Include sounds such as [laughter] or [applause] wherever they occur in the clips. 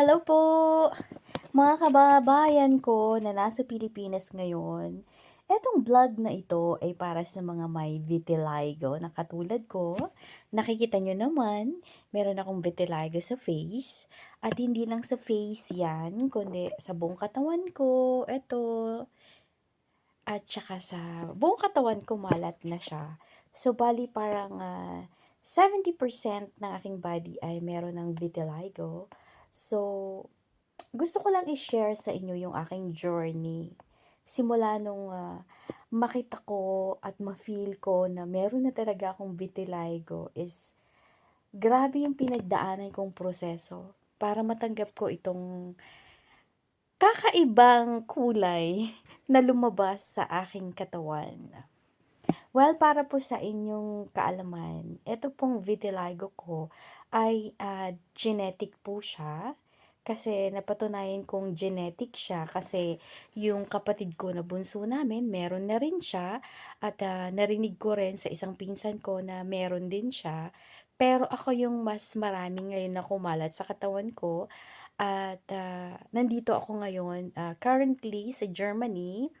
Hello po, mga kababayan ko na nasa Pilipinas ngayon. Etong vlog na ito ay para sa mga may vitiligo na katulad ko. Nakikita nyo naman, meron akong vitiligo sa face. At hindi lang sa face yan, kundi sa buong katawan ko. Ito. At saka sa buong katawan ko malat na siya. So, bali parang ah, 70% ng aking body ay meron ng vitiligo. So, gusto ko lang i-share sa inyo yung aking journey. Simula nung ah, makita ko at ma-feel ko na meron na talaga akong vitiligo is grabe yung pinagdaanan kong proseso para matanggap ko itong kakaibang kulay na lumabas sa aking katawan. Well, para po sa inyong kaalaman, ito pong vitiligo ko ay ah, genetic po siya. Kasi napatunayan kong genetic siya kasi yung kapatid ko na bunso namin, meron na rin siya. At ah, narinig ko rin sa isang pinsan ko na meron din siya. Pero ako yung mas marami ngayon na kumalat sa katawan ko. At ah, nandito ako ngayon ah, currently sa Germany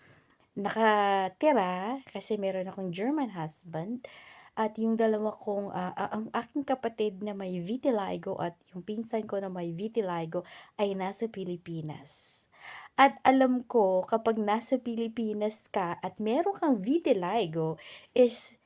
nakatira kasi meron akong German husband at yung dalawa kong ah, ang aking kapatid na may vitiligo at yung pinsan ko na may vitiligo ay nasa Pilipinas. At alam ko kapag nasa Pilipinas ka at meron kang vitiligo is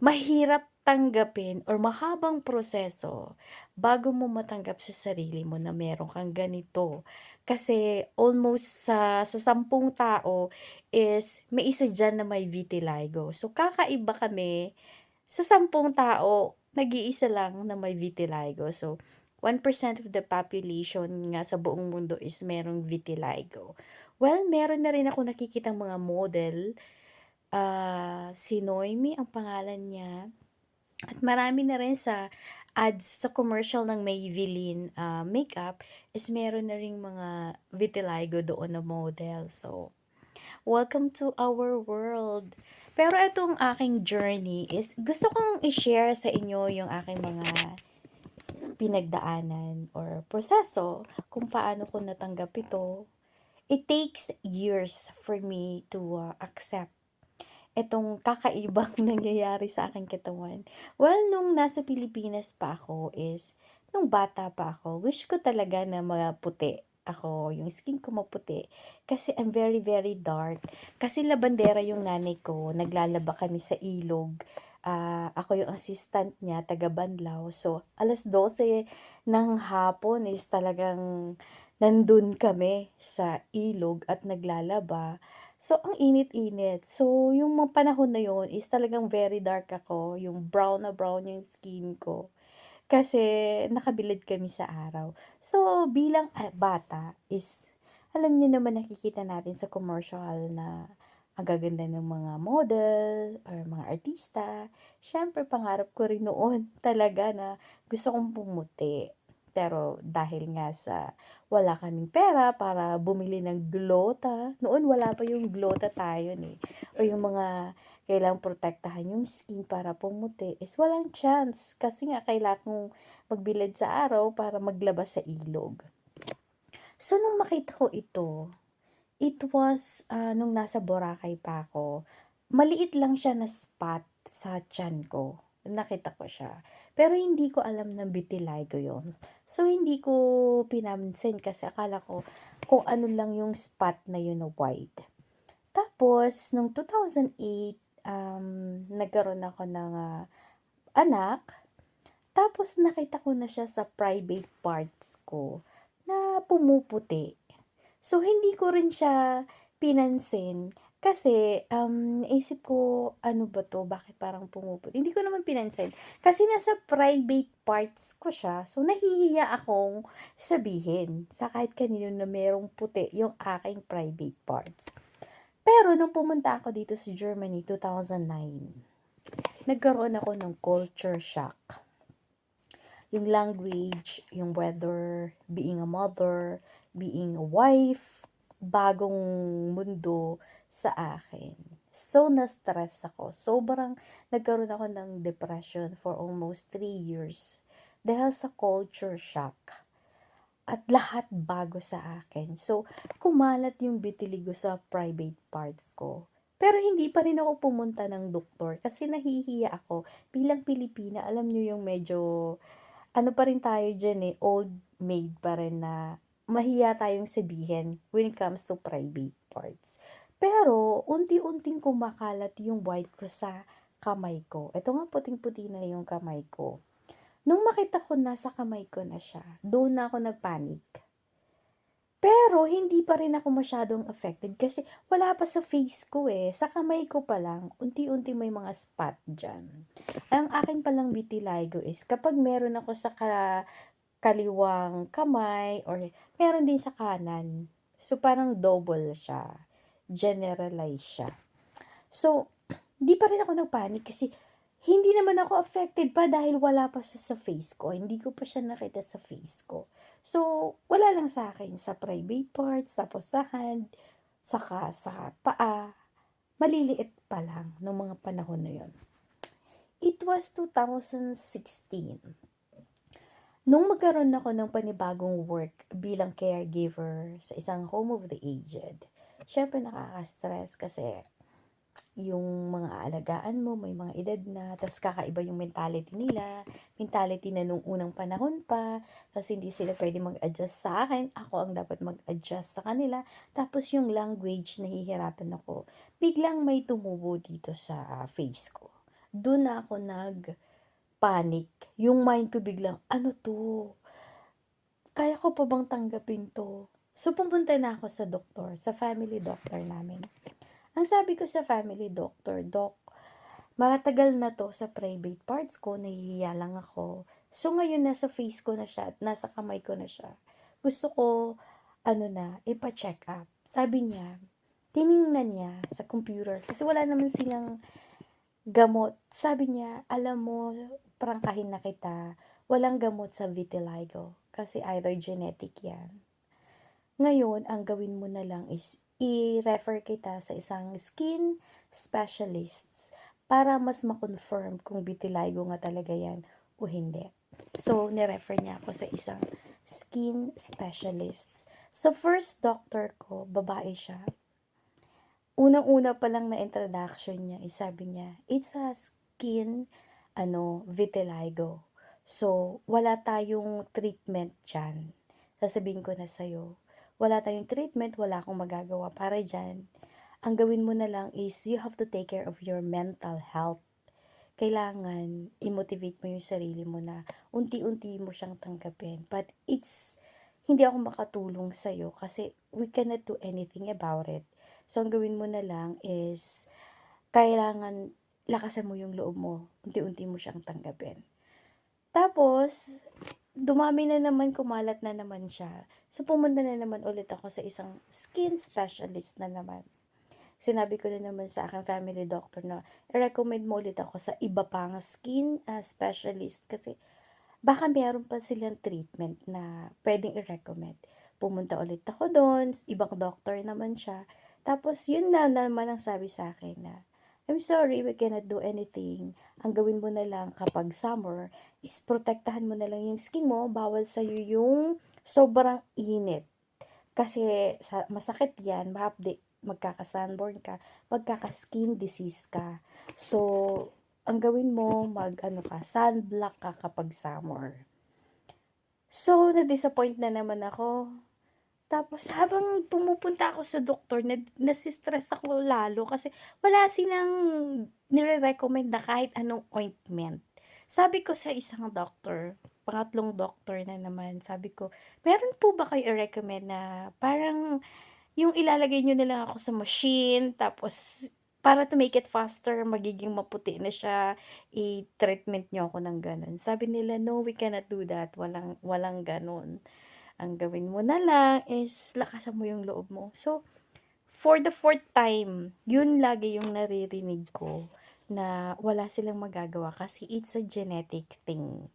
mahirap tanggapin or mahabang proseso bago mo matanggap sa sarili mo na meron kang ganito. Kasi almost sa sa sampung tao is may isa diyan na may vitiligo. So kakaiba kami sa sampung tao, nag-iisa lang na may vitiligo. So 1% of the population nga sa buong mundo is merong vitiligo. Well, meron na rin ako nakikitang mga model. Ah, si Noemi ang pangalan niya. At marami na rin sa ads sa commercial ng Maybelline ah, makeup is meron na ring mga vitiligo doon na model. So, welcome to our world. Pero itong aking journey is gusto kong i-share sa inyo yung aking mga pinagdaanan or proseso kung paano ko natanggap ito. It takes years for me to uh, accept itong kakaibang [laughs] nangyayari sa aking katawan. Well, nung nasa Pilipinas pa ako is, nung bata pa ako, wish ko talaga na mga puti ako, yung skin ko maputi. Kasi I'm very, very dark. Kasi labandera yung nanay ko, naglalaba kami sa ilog. Ah, ako yung assistant niya, taga Banlaw. So, alas 12 ng hapon is talagang nandun kami sa ilog at naglalaba. So, ang init-init. So, yung mga panahon na yun is talagang very dark ako. Yung brown na brown yung skin ko. Kasi nakabilad kami sa araw. So, bilang ah, bata is, alam niyo naman nakikita natin sa commercial na ang gaganda ng mga model or mga artista. Siyempre, pangarap ko rin noon talaga na gusto kong pumuti. Pero dahil nga sa wala kaming pera para bumili ng glota, noon wala pa yung glota tayo eh. O yung mga kailangang protektahan yung skin para pumuti is walang chance. Kasi nga kailangan kong magbilad sa araw para maglabas sa ilog. So, nung makita ko ito, it was ah, nung nasa Boracay pa ako, maliit lang siya na spot sa tiyan ko. Nakita ko siya. Pero hindi ko alam na vitiligo yun. So, hindi ko pinansin kasi akala ko kung ano lang yung spot na yun na white. Tapos, nung 2008, um, nagkaroon ako ng ah, anak. Tapos, nakita ko na siya sa private parts ko na pumuputi. So, hindi ko rin siya pinansin kasi um, naisip ko, ano ba to? Bakit parang pumuputi? Hindi ko naman pinansin. Kasi nasa private parts ko siya. So, nahihiya akong sabihin sa kahit kanino na merong puti yung aking private parts. Pero, nung pumunta ako dito sa Germany, 2009, nagkaroon ako ng culture shock. Yung language, yung weather, being a mother, being a wife, bagong mundo sa akin. So, na-stress ako. Sobrang nagkaroon ako ng depression for almost 3 years dahil sa culture shock. at lahat bago sa akin. So, kumalat yung vitiligo sa private parts ko. Pero hindi pa rin ako pumunta ng doktor kasi nahihiya ako bilang Pilipina. Alam niyo yung medyo ano pa rin tayo diyan eh, old maid pa rin na mahiya tayong sabihin when it comes to private parts. Pero unti-unting kumakalat yung white ko sa kamay ko. Ito nga puting-puti na yung kamay ko. Nung makita ko na sa kamay ko na siya, doon na ako nagpanic. Pero hindi pa rin ako masyadong affected kasi wala pa sa face ko eh. Sa kamay ko pa lang, unti-unti may mga spot dyan. Ang akin palang vitiligo is kapag meron ako sa ka- kaliwang kamay or meron din sa kanan. So parang double siya. Generalize siya. So, di pa rin ako nagpanic kasi hindi naman ako affected pa dahil wala pa siya sa face ko. Hindi ko pa siya nakita sa face ko. So, wala lang sa akin sa private parts, tapos sa hand, saka sa paa. Maliliit pa lang nung mga panahon na yon. It was 2016. Nung magkaroon ako ng panibagong work bilang caregiver sa isang home of the aged, syempre nakaka-stress kasi yung mga aalagaan mo, may mga edad na, tapos kakaiba yung mentality nila, mentality na nung unang panahon pa, tapos hindi sila pwede mag-adjust sa akin, ako ang dapat mag-adjust sa kanila, tapos yung language, nahihirapan ako. Biglang may tumubo dito sa face ko. Doon ako nag-panic. Yung mind ko biglang, ano to? Kaya ko pa bang tanggapin to? So, pumunta na ako sa doktor, sa family doctor namin. Ang sabi ko sa family doctor, Doc, maratagal na to sa private parts ko, nahihiya lang ako. So ngayon nasa face ko na siya at nasa kamay ko na siya. Gusto ko, ano na, ipa-check up. Sabi niya, tiningnan niya sa computer kasi wala naman silang gamot. Sabi niya, alam mo, prangkahin na kita, walang gamot sa vitiligo kasi either genetic yan. Ngayon, ang gawin mo na lang is i-refer kita sa isang skin specialists para mas ma-confirm kung vitiligo nga talaga yan o hindi. So, ni-refer niya ako sa isang skin specialists. So, first doctor ko, babae siya. Unang-una pa lang na introduction niya, is sabi niya, it's a skin, ano, vitiligo. So, wala tayong treatment dyan. Sasabihin ko na sa'yo, wala tayong treatment, wala akong magagawa para dyan. Ang gawin mo na lang is you have to take care of your mental health. Kailangan i-motivate mo yung sarili mo na unti-unti mo siyang tanggapin. But it's, hindi ako makatulong sa'yo kasi we cannot do anything about it. So, ang gawin mo na lang is, kailangan lakasan mo yung loob mo. Unti-unti mo siyang tanggapin. Tapos, dumami na naman, kumalat na naman siya. So, pumunta na naman ulit ako sa isang skin specialist na naman. Sinabi ko na naman sa aking family doctor na i-recommend mo ulit ako sa iba pang skin uh, specialist kasi baka meron pa silang treatment na pwedeng i-recommend. Pumunta ulit ako doon, ibang doctor naman siya. Tapos, yun na naman ang sabi sa akin na, I'm sorry, we cannot do anything. Ang gawin mo na lang kapag summer is protektahan mo na lang yung skin mo. Bawal sa'yo yung sobrang init. Kasi sa, masakit yan, mahapdi, magkaka-sunburn ka, magkaka-skin disease ka. So, ang gawin mo, mag ano ka, sunblock ka kapag summer. So, na-disappoint na naman ako tapos habang pumupunta ako sa doktor, na nasi-stress ako lalo kasi wala silang nire-recommend na kahit anong ointment. Sabi ko sa isang doctor, pangatlong doctor na naman, sabi ko, meron po ba kayo i-recommend na parang yung ilalagay nyo na lang ako sa machine, tapos para to make it faster, magiging maputi na siya, i-treatment nyo ako ng ganun. Sabi nila, no, we cannot do that. Walang, walang ganun. Ang gawin mo na lang is lakasan mo yung loob mo. So, for the fourth time, yun lagi yung naririnig ko na wala silang magagawa kasi it's a genetic thing.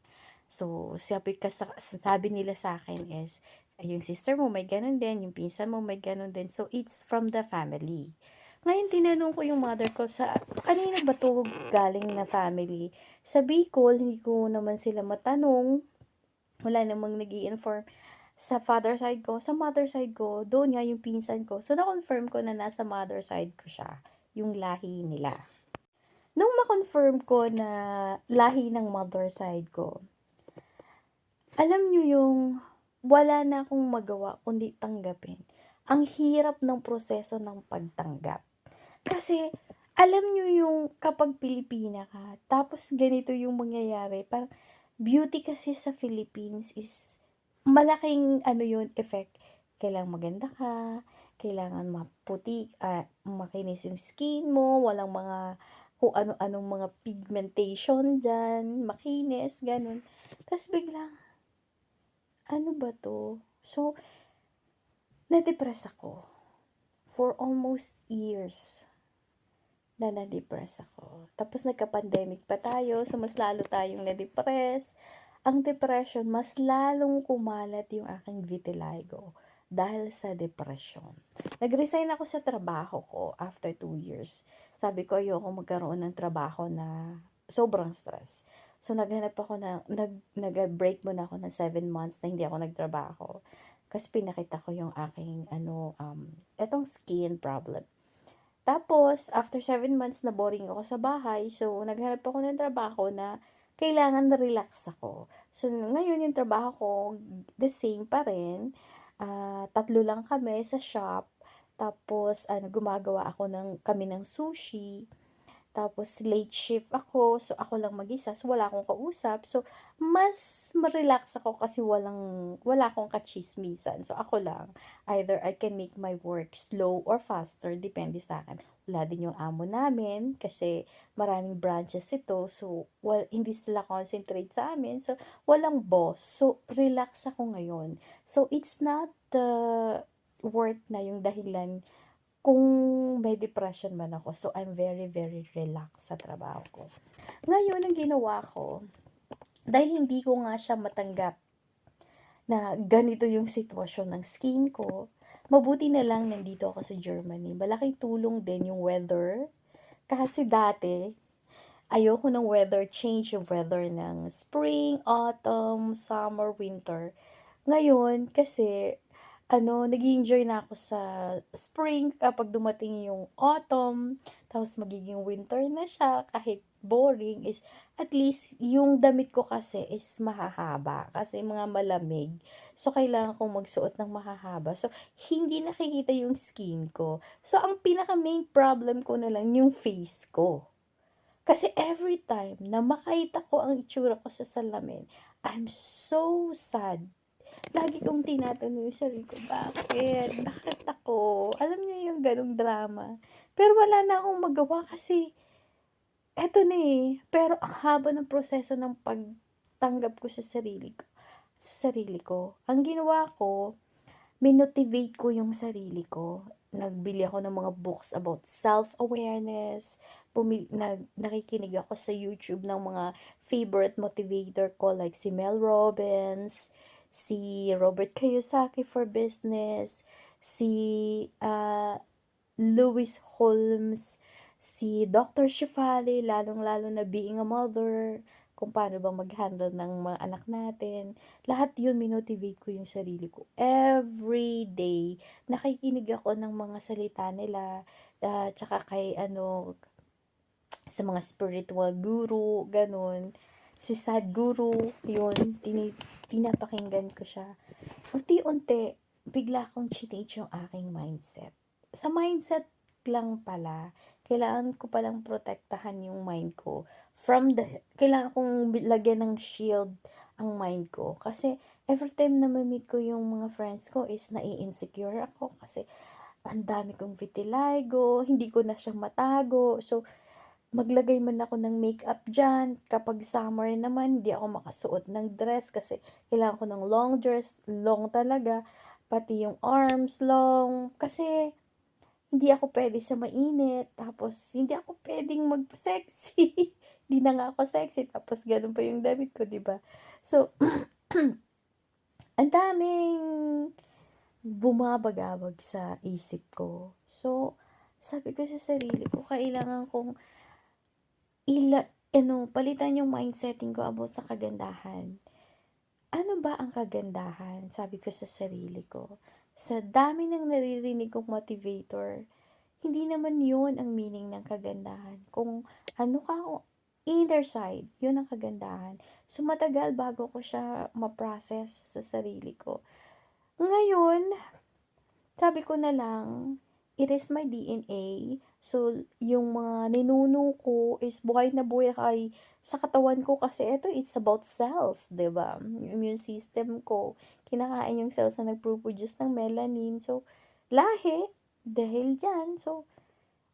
So, sabi, kas, sabi nila sa akin is, yung sister mo may ganun din, yung pinsan mo may ganun din. So, it's from the family. Ngayon, tinanong ko yung mother ko sa, kanina ba to galing na family? Sa Bicol, hindi ko naman sila matanong. Wala namang nag inform sa father side ko, sa mother side ko, doon nga yung pinsan ko. So, na-confirm ko na nasa mother side ko siya, yung lahi nila. Nung ma-confirm ko na lahi ng mother side ko, alam nyo yung wala na akong magawa kundi tanggapin. Ang hirap ng proseso ng pagtanggap. Kasi, alam nyo yung kapag Pilipina ka, tapos ganito yung mangyayari, parang beauty kasi sa Philippines is malaking ano yun, effect. Kailangan maganda ka, kailangan maputi, ah, makinis yung skin mo, walang mga kung ano-anong mga pigmentation dyan, makinis, ganun. Tapos biglang, ano ba to? So, na-depress ako. For almost years na na-depress ako. Tapos nagka-pandemic pa tayo, so mas lalo tayong na-depress. Ang depression, mas lalong kumalat yung aking vitiligo dahil sa depression. Nag-resign ako sa trabaho ko after two years. Sabi ko, ayoko magkaroon ng trabaho na sobrang stress. So, naghanap ako na, nag, nag-break muna ako ng seven months na hindi ako nagtrabaho. Kasi pinakita ko yung aking, ano, um, etong skin problem. Tapos, after seven months na boring ako sa bahay, so, naghanap ako ng trabaho na kailangan na relax ako. So, ngayon yung trabaho ko, the same pa rin. Uh, tatlo lang kami sa shop. Tapos, ano, gumagawa ako ng, kami ng sushi. Tapos, late shift ako. So, ako lang mag-isa. So, wala akong kausap. So, mas ma-relax ako kasi walang, wala akong kachismisan. So, ako lang. Either I can make my work slow or faster. Depende sa akin. Wala din yung amo namin kasi maraming branches ito. So, well, hindi sila concentrate sa amin. So, walang boss. So, relax ako ngayon. So, it's not the worth na yung dahilan kung may depression man ako. So, I'm very, very relaxed sa trabaho ko. Ngayon, ang ginawa ko, dahil hindi ko nga siya matanggap na ganito yung sitwasyon ng skin ko, mabuti na lang nandito ako sa Germany. Malaking tulong din yung weather. Kasi dati, ayoko ng weather, change yung weather ng spring, autumn, summer, winter. Ngayon, kasi ano, nag enjoy na ako sa spring kapag dumating yung autumn, tapos magiging winter na siya kahit boring is at least yung damit ko kasi is mahahaba kasi mga malamig. So kailangan kong magsuot ng mahahaba. So hindi nakikita yung skin ko. So ang pinaka main problem ko na lang yung face ko. Kasi every time na makita ko ang itsura ko sa salamin, I'm so sad lagi kong tinatanong yung sarili ko, bakit? Bakit ako? Alam niyo yung ganong drama. Pero wala na akong magawa kasi, eto na eh. Pero ang haba ng proseso ng pagtanggap ko sa sarili ko. Sa sarili ko. Ang ginawa ko, minotivate ko yung sarili ko. Nagbili ako ng mga books about self-awareness. Pumili, nag, nakikinig ako sa YouTube ng mga favorite motivator ko like si Mel Robbins, si Robert Kiyosaki for Business, si uh, Lewis Holmes, si Dr. Shifali, lalong-lalo na being a mother, kung paano bang mag-handle ng mga anak natin. Lahat yun, minotivate ko yung sarili ko. Every day, nakikinig ako ng mga salita nila, uh, tsaka kay ano, sa mga spiritual guru, ganun si Sadhguru, yun, tini, pinapakinggan ko siya. Unti-unti, bigla akong chinage yung aking mindset. Sa mindset lang pala, kailangan ko palang protektahan yung mind ko from the, kailangan kong lagyan ng shield ang mind ko. Kasi every time na ma-meet ko yung mga friends ko is nai-insecure ako kasi ang dami kong vitiligo, hindi ko na siya matago. So, maglagay man ako ng makeup dyan. Kapag summer naman, hindi ako makasuot ng dress kasi kailangan ko ng long dress, long talaga. Pati yung arms long. Kasi hindi ako pwede sa mainit. Tapos, hindi ako pwedeng magpa-sexy. [laughs] hindi na nga ako sexy. Tapos, ganun pa yung damit ko, di ba So, [clears throat] ang daming bumabagabag sa isip ko. So, sabi ko sa sarili ko, kailangan kong ila, ano, palitan yung mindsetting ko about sa kagandahan. Ano ba ang kagandahan? Sabi ko sa sarili ko. Sa dami ng naririnig kong motivator, hindi naman yun ang meaning ng kagandahan. Kung ano ka, kung inner side, yun ang kagandahan. So, matagal bago ko siya ma-process sa sarili ko. Ngayon, sabi ko na lang, it is my DNA. So, yung mga ninuno ko is buhay na buhay sa katawan ko kasi ito, it's about cells, ba? Yung immune system ko, kinakain yung cells na nagpo-produce ng melanin. So, lahi, dahil dyan. So,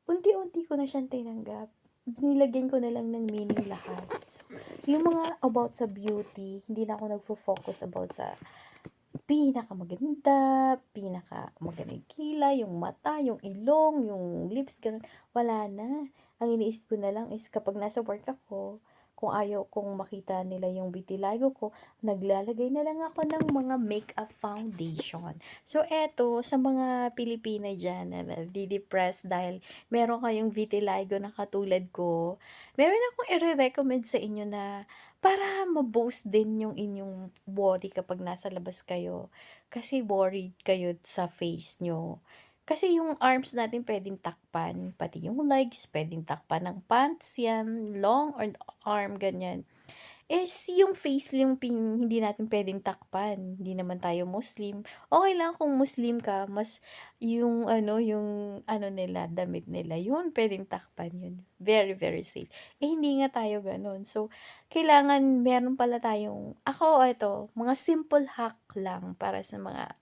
unti-unti ko na siyang tinanggap. Nilagyan ko na lang ng meaning lahat. So, yung mga about sa beauty, hindi na ako nagfo-focus about sa pinakamaganda, pinakamagandang kilay, yung mata, yung ilong, yung lips, gano'n. Wala na. Ang iniisip ko na lang is kapag nasa work ako, kung ayaw kong makita nila yung vitiligo ko, naglalagay na lang ako ng mga makeup foundation. So, eto, sa mga Pilipina dyan na nadidepress dahil meron kayong vitiligo na katulad ko, meron akong i-recommend sa inyo na para ma-boost din yung inyong body kapag nasa labas kayo. Kasi worried kayo sa face nyo. Kasi yung arms natin pwedeng takpan, pati yung legs pwedeng takpan ng pants yan, long or arm, ganyan. Is yung face yung pin hindi natin pwedeng takpan, hindi naman tayo Muslim. Okey lang kung Muslim ka, mas yung ano, yung ano nila, damit nila, yun pwedeng takpan yun. Very, very safe. Eh, hindi nga tayo gano'n. So, kailangan meron pala tayong ako eto, mga simple hack lang para sa mga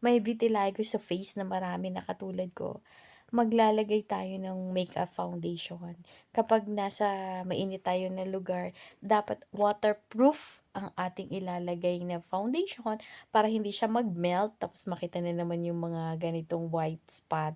may vitiligo sa face na marami na katulad ko, maglalagay tayo ng makeup foundation. Kapag nasa mainit tayo na lugar, dapat waterproof ang ating ilalagay na foundation para hindi siya mag-melt tapos makita na naman yung mga ganitong white spot.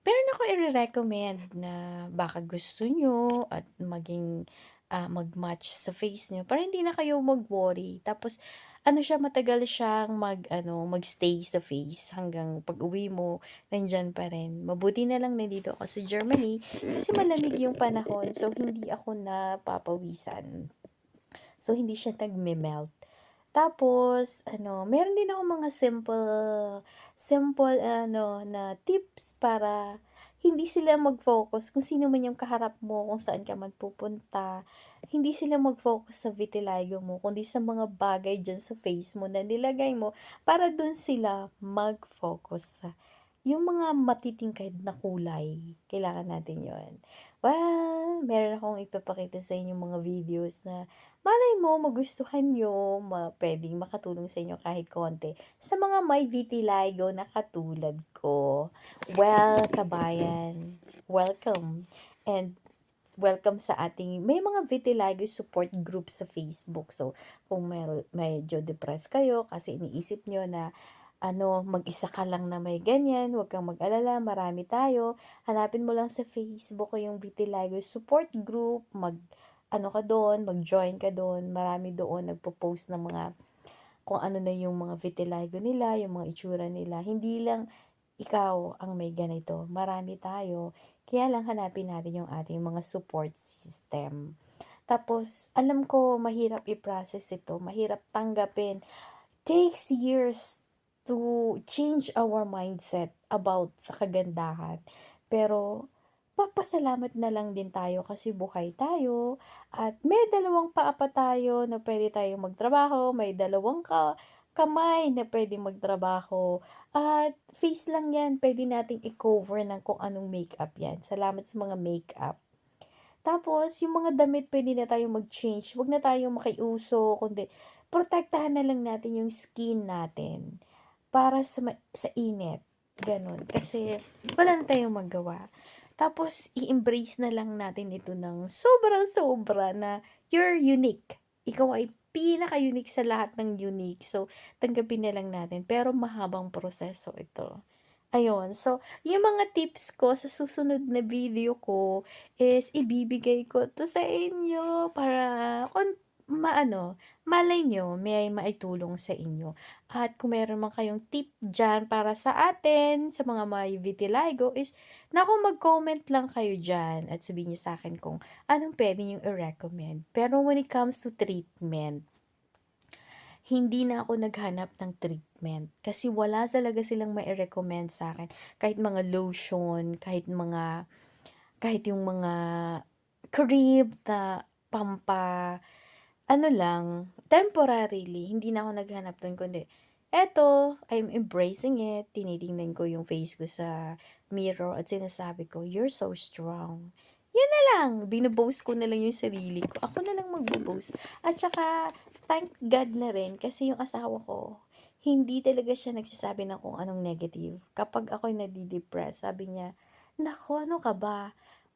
Meron ako ire-recommend na baka gusto nyo at maging ah, mag-match sa face niyo para hindi na kayo mag-worry. Tapos ano siya, matagal siyang mag-ano, mag-stay sa face hanggang pag-uwi mo, nandiyan pa rin. Mabuti na lang nandito ako sa Germany kasi malamig yung panahon so hindi ako napapawisan. So hindi siya nagme-melt. Tapos ano, meron din akong mga simple simple ano na tips para hindi sila mag-focus kung sino man yung kaharap mo, kung saan ka man pupunta. Hindi sila mag-focus sa vitiligo mo, kundi sa mga bagay diyan sa face mo na nilagay mo para dun sila mag-focus. Yung mga matitingkad na kulay, kailangan natin yon. Well, meron akong ipapakita sa inyo mga videos na malay mo magustuhan niyo, ma puwedeng makatulong sa inyo kahit konti sa mga may vitiligo na katulad ko. Well, kabayan, welcome and welcome sa ating may mga vitiligo support group sa Facebook. So, kung meron medyo depressed kayo kasi iniisip niyo na ano, mag-isa ka lang na may ganyan, huwag kang mag-alala, marami tayo. Hanapin mo lang sa Facebook yung vitiligo support group, mag ano ka doon, mag-join ka doon. Marami doon nagpo-post ng mga kung ano na yung mga vitiligo nila, yung mga itsura nila. Hindi lang ikaw ang may ganito, marami tayo. Kaya lang hanapin natin yung ating mga support system. Tapos, alam ko mahirap i-process ito, mahirap tanggapin. Takes years to change our mindset about sa kagandahan. Pero, papasalamat na lang din tayo kasi buhay tayo at may dalawang paa pa tayo na pwede tayong magtrabaho, may dalawang ka kamay na pwedeng magtrabaho at face lang 'yan, pwede nating i-cover ng kung anong makeup 'yan. Salamat sa mga makeup. Tapos yung mga damit pwede na tayong mag-change, 'wag na tayong makiuso kundi protektahan na lang natin yung skin natin. Para sa sa init, gano'n. Kasi wala na tayong magawa. Tapos i-embrace na lang natin ito ng sobrang-sobra na you're unique. Ikaw ay pinaka-unique sa lahat ng unique. So, tanggapin na lang natin. Pero mahabang proseso ito. Ayun. So, yung mga tips ko sa susunod na video ko is ibibigay ko 'to sa inyo para maano, malay niyo may maitulong sa inyo. At kung meron man kayong tip diyan para sa atin, sa mga may vitiligo is naku mag-comment lang kayo diyan at sabihin niyo sa'kin kung anong puwede niyong i-recommend. Pero when it comes to treatment, hindi na ako naghanap ng treatment. Kasi wala talaga silang mai-recommend sa'kin. Kahit mga lotion, kahit mga kahit yung mga cream na pampa ano lang, temporarily, hindi na ako naghanap dun kundi eto, I'm embracing it. Tinitingnan ko yung face ko sa mirror at sinasabi ko, "You're so strong." Yun na lang, bino-boast ko na lang yung sarili ko. Ako na lang magbo-boast. At saka, thank God na rin kasi yung asawa ko, hindi talaga siya nagsasabi ng kung anong negative. Kapag ako'y nade-depress, sabi niya, "Naku, ano ka ba?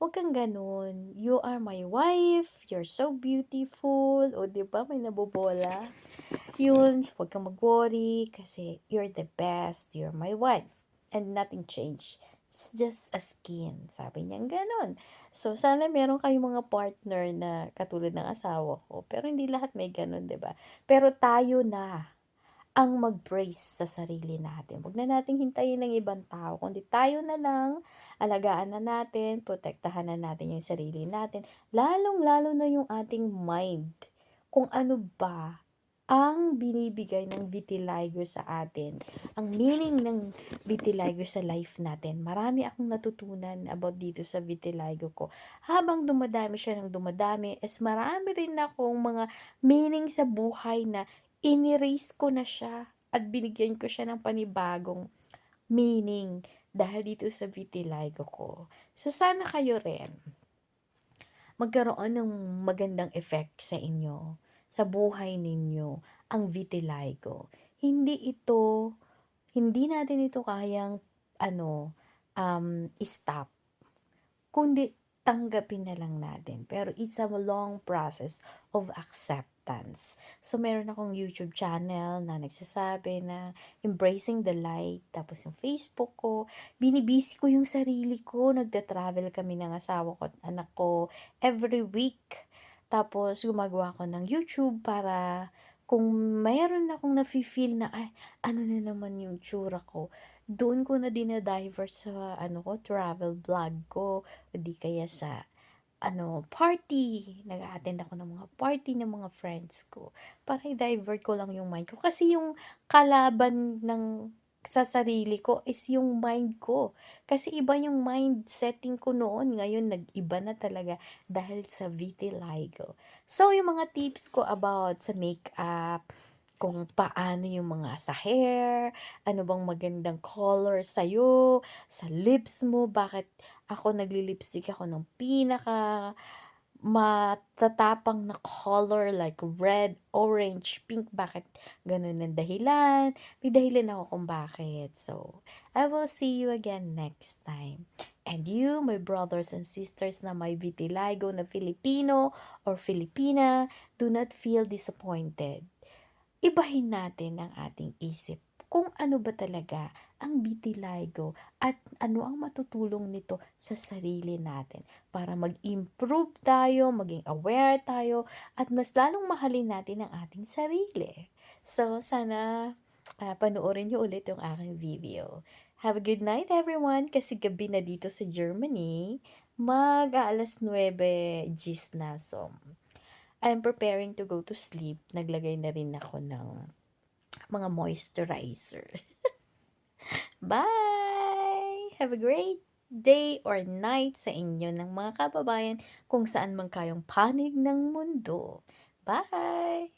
Huwag kang gano'n. You are my wife. You're so beautiful." O, 'di ba may nabobola? Yun, so huwag kang mag-worry kasi you're the best. You're my wife and nothing changed. It's just a skin. Sabi niyang gano'n. So, sana meron kayong mga partner na katulad ng asawa ko. Pero hindi lahat may gano'n, 'di ba? Pero tayo na ang mag-brace sa sarili natin. Huwag na nating hintayin ng ibang tao, kundi tayo na lang, alagaan na natin, protektahan na natin yung sarili natin, lalong-lalo na yung ating mind. Kung ano ba ang binibigay ng vitiligo sa atin, ang meaning ng vitiligo sa life natin. Marami akong natutunan about dito sa vitiligo ko. Habang dumadami siya ng dumadami, is marami rin akong mga meaning sa buhay na in-erase ko na siya at binigyan ko siya ng panibagong meaning dahil dito sa vitiligo ko. So, sana kayo rin magkaroon ng magandang effect sa inyo, sa buhay ninyo, ang vitiligo. Hindi ito, hindi natin ito kayang, ano, um, stop. Kundi tanggapin na lang natin. Pero it's a long process of acceptance. So, meron akong YouTube channel na nagsasabi na embracing the light. Tapos yung Facebook ko, binibisi ko yung sarili ko. Nagda-travel kami ng asawa ko at anak ko every week. Tapos, gumagawa ko ng YouTube para kung mayroon akong nafe-feel na, ay, ano na naman yung tsura ko, doon ko na dina-divert sa ano ko, travel vlog ko, di kaya sa ano, party. Nag-a-attend ako ng mga party ng mga friends ko. Para i-divert ko lang yung mind ko. Kasi yung kalaban ng sa sarili ko is yung mind ko. Kasi iba yung mind setting ko noon. Ngayon, nag-iba na talaga dahil sa vitiligo. So, yung mga tips ko about sa makeup, kung paano yung mga sa hair, ano bang magandang color sa'yo, sa lips mo, bakit ako nagli-lipstick ako ng pinaka matatapang na color like red, orange, pink. Bakit ganun ang dahilan? May dahilan ako kung bakit. So, I will see you again next time. And you, my brothers and sisters na may vitiligo na Filipino or Filipina, do not feel disappointed. Ibahin natin ang ating isip kung ano ba talaga ang vitiligo at ano ang matutulong nito sa sarili natin para mag-improve tayo, maging aware tayo, at mas lalong mahalin natin ang ating sarili. So, sana uh, panoorin niyo ulit yung aking video. Have a good night everyone kasi gabi na dito sa Germany. Mag alas 9 gis na. So, I'm preparing to go to sleep. Naglagay na rin ako ng mga moisturizer. [laughs] Bye! Have a great day or night sa inyo ng mga kababayan kung saan man kayong panig ng mundo. Bye!